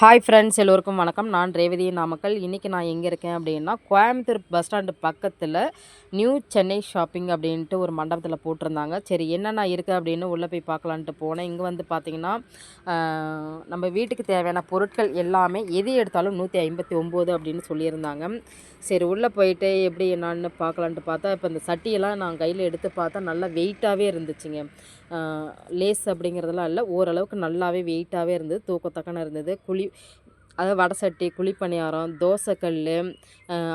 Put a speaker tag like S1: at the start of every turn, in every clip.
S1: Hi friends எல்லோருக்கும் வணக்கம். நான் ரேவதி நாமக்கல் இன்றைக்கி நான் எங்கே இருக்கேன் அப்படின்னா கோயம்புத்தூர் பஸ் ஸ்டாண்டு பக்கத்தில் நியூ சென்னை ஷாப்பிங் அப்படின்ட்டு ஒரு மண்டபத்தில் போட்டிருந்தாங்க. சரி என்னென்ன இருக்குது அப்படின்னு உள்ளே போய் பார்க்கலான்ட்டு போனேன். இங்கே வந்து பார்த்திங்கன்னா நம்ம வீட்டுக்கு தேவையான பொருட்கள் எல்லாமே எது எடுத்தாலும் நூற்றி ஐம்பத்தி ஒம்பது அப்படின்னு சொல்லியிருந்தாங்க. சரி உள்ளே போயிட்டு எப்படி என்னான்னு பார்க்கலான்ட்டு பார்த்தா இப்போ இந்த சட்டியெல்லாம் நான் கையில் எடுத்து பார்த்தா நல்லா வெயிட்டாகவே இருந்துச்சுங்க. லேஸ் அப்படிங்கிறதெல்லாம் இல்லை. ஓரளவுக்கு நல்லாவே வெயிட்டாகவே இருந்தது. தூக்கத்தக்கன இருந்தது. குழி அதாவது வடை சட்டி குழிப்பணியாரம் தோசைக்கல்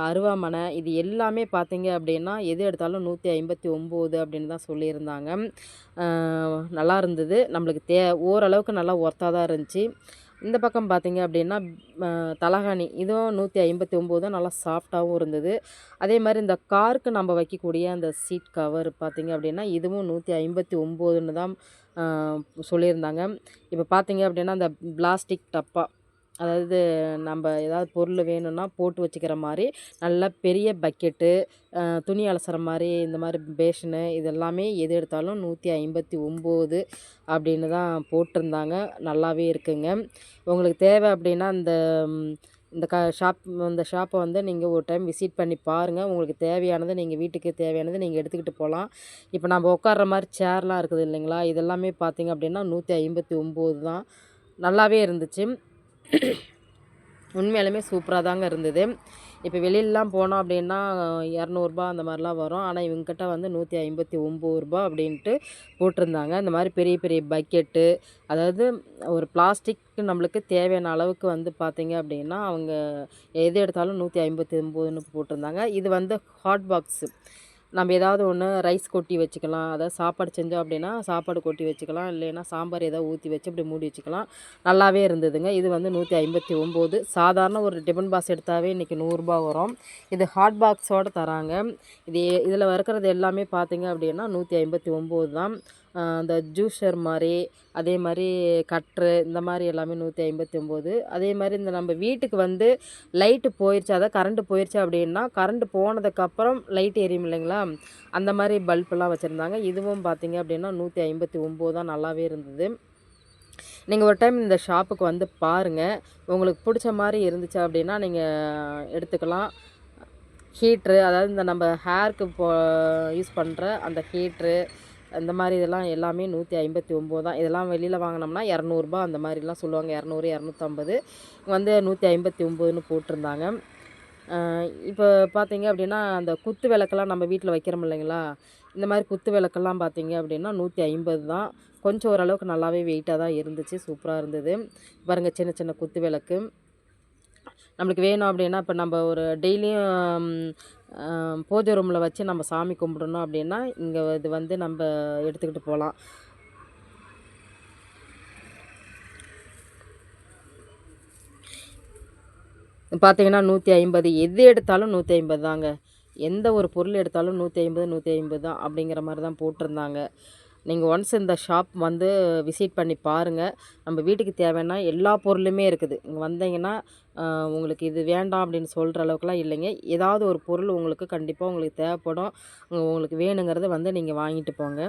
S1: அருவாமனை இது எல்லாமே பார்த்தீங்க அப்படின்னா எது எடுத்தாலும் நூற்றி ஐம்பத்தி ஒம்பது அப்படின்னு தான் சொல்லியிருந்தாங்க. நல்லா இருந்தது. நம்மளுக்கு தே ஓரளவுக்கு நல்லா ஒர்த்தாக தான் இருந்துச்சு. இந்த பக்கம் பார்த்திங்க அப்படின்னா தலகாணி. இதுவும் நூற்றி ஐம்பத்தி ஒம்பது தான் நல்லா சாஃப்டாகவும் இருந்தது. அதே மாதிரி இந்த காருக்கு நம்ம வைக்கக்கூடிய அந்த சீட் கவர் பார்த்தீங்க அப்படின்னா இதுவும் நூற்றி ஐம்பத்தி ஒம்போதுன்னு தான் சொல்லியிருந்தாங்க. இப்போ பார்த்திங்க அப்படின்னா அந்த பிளாஸ்டிக் டப்பா அதாவது நம்ம ஏதாவது பொருள் வேணும்னா போட்டு வச்சுக்கிற மாதிரி நல்லா பெரிய பக்கெட்டு துணி அலசுகிற மாதிரி இந்த மாதிரி பேஷனு இதெல்லாமே எது எடுத்தாலும் நூற்றி ஐம்பத்தி ஒம்பது அப்படின்னு தான் போட்டிருந்தாங்க. நல்லாவே இருக்குங்க. உங்களுக்கு தேவை அப்படின்னா இந்த இந்த க ஷாப் இந்த ஷாப்பை வந்து நீங்கள் ஒரு டைம் விசிட் பண்ணி பாருங்கள் உங்களுக்கு தேவையானதை நீங்கள் வீட்டுக்கு தேவையானதை நீங்கள் எடுத்துக்கிட்டு போகலாம். இப்போ நம்ம உட்கார்ற மாதிரி சேர்லாம் இருக்குது இல்லைங்களா? இதெல்லாமே பார்த்திங்க அப்படின்னா நூற்றி ஐம்பத்தி ஒம்பது தான். நல்லாவே இருந்துச்சு. உண்மையாலுமே சூப்பராக தாங்க இருந்தது. இப்போ வெளியிலலாம் போனோம் அப்படின்னா இரநூறுபா அந்த மாதிரிலாம் வரும். ஆனால் இவங்ககிட்ட வந்து நூற்றி ஐம்பத்தி ஒம்பது ரூபா அப்படின்ட்டு போட்டிருந்தாங்க. இந்த மாதிரி பெரிய பெரிய பக்கெட்டு அதாவது ஒரு பிளாஸ்டிக் நம்மளுக்கு தேவையான அளவுக்கு வந்து பார்த்திங்க அப்படின்னா அவங்க எது எடுத்தாலும் நூற்றி ஐம்பத்தி ஒம்பதுன்னு போட்டிருந்தாங்க. இது வந்து ஹாட் பாக்ஸு நம்ம ஏதாவது ஒன்று ரைஸ் கொட்டி வச்சுக்கலாம். அதாவது சாப்பாடு செஞ்சோம் அப்படின்னா சாப்பாடு கொட்டி வச்சுக்கலாம். இல்லைன்னா சாம்பார் ஏதாவது ஊற்றி வச்சு இப்படி மூடி வச்சுக்கலாம். நல்லாவே இருந்ததுங்க. இது வந்து நூற்றி ஐம்பத்தி ஒம்பது. சாதாரண ஒரு டிபன் பாக்ஸ் எடுத்தாவே இன்றைக்கி நூறுரூபா வரும். இது ஹாட் பாக்ஸோடு தராங்க. இது இதில் இருக்கிறது எல்லாமே பார்த்தீங்க அப்படின்னா நூற்றி ஐம்பத்தி ஒம்பது தான். அந்த ஜூஸர் மாதிரி அதே மாதிரி கட்ரு இந்த மாதிரி எல்லாமே நூற்றி ஐம்பத்தி ஒம்பது அதே மாதிரி இந்த நம்ம வீட்டுக்கு வந்து லைட்டு போயிடுச்சு அதாவது கரண்ட்டு போயிடுச்சு அப்படின்னா கரண்ட்டு போனதுக்கப்புறம் லைட் எரியும் இல்லைங்களா? அந்த மாதிரி பல்பெல்லாம் வச்சுருந்தாங்க. இதுவும் பார்த்தீங்க அப்படின்னா நூற்றி ஐம்பத்தி ஒம்பது தான் நல்லாவே இருந்தது. நீங்கள் ஒரு டைம் இந்த ஷாப்புக்கு வந்து பாருங்கள் உங்களுக்கு பிடிச்ச மாதிரி இருந்துச்சு அப்படின்னா நீங்கள் எடுத்துக்கலாம். ஹீட்ரு அதாவது இந்த நம்ம ஹேருக்கு போ யூஸ் பண்ணுற அந்த ஹீட்ரு அந்த மாதிரி இதெல்லாம் எல்லாமே நூற்றி ஐம்பத்தி ஒம்பது தான். இதெல்லாம் வெளியில் வாங்கினோம்னா இரநூறுபா அந்த மாதிரிலாம் சொல்லுவாங்க. இரநூறு இரநூத்தம்பது. வந்து நூற்றி ஐம்பத்தி ஒம்பதுன்னு போட்டிருந்தாங்க. இப்போ பார்த்தீங்க அப்படின்னா அந்த குத்து விளக்கெல்லாம் நம்ம வீட்டில் வைக்கிறோம் இல்லைங்களா? இந்த மாதிரி குத்து விளக்கெல்லாம் பார்த்தீங்க அப்படின்னா நூற்றி ஐம்பது தான். கொஞ்சம் ஓரளவுக்கு நல்லாவே வெயிட்டாக தான் இருந்துச்சு. சூப்பராக இருந்தது. பாருங்கள் சின்ன சின்ன குத்து விளக்கு. நம்மளுக்கு வேணும் அப்படின்னா இப்போ நம்ம ஒரு டெய்லியும் பூஜை ரூமில் வச்சு நம்ம சாமி கும்பிடணும் அப்படின்னா இங்கே இது வந்து நம்ம எடுத்துக்கிட்டு போகலாம் பார்த்தீங்கன்னா நூற்றி ஐம்பது எது எடுத்தாலும் நூற்றி ஐம்பது தாங்க. எந்த ஒரு பொருள் எடுத்தாலும் நூற்றி ஐம்பது நூற்றி ஐம்பது தான் அப்படிங்கிற மாதிரி தான் போட்டிருந்தாங்க. நீங்கள் ஒன்ஸ் இந்த ஷாப் வந்து விசிட் பண்ணி பாருங்கள் நம்ம வீட்டுக்கு தேவைன்னா எல்லா பொருளுமே இருக்குது. இங்கே வந்தீங்கன்னா உங்களுக்கு இது வேண்டாம் அப்படின்னு சொல்கிற அளவுக்குலாம் இல்லைங்க. ஏதாவது ஒரு பொருள் உங்களுக்கு கண்டிப்பாக உங்களுக்கு தேவைப்படும். உங்களுக்கு வேணுங்கிறத வந்து நீங்கள் வாங்கிட்டு போங்க.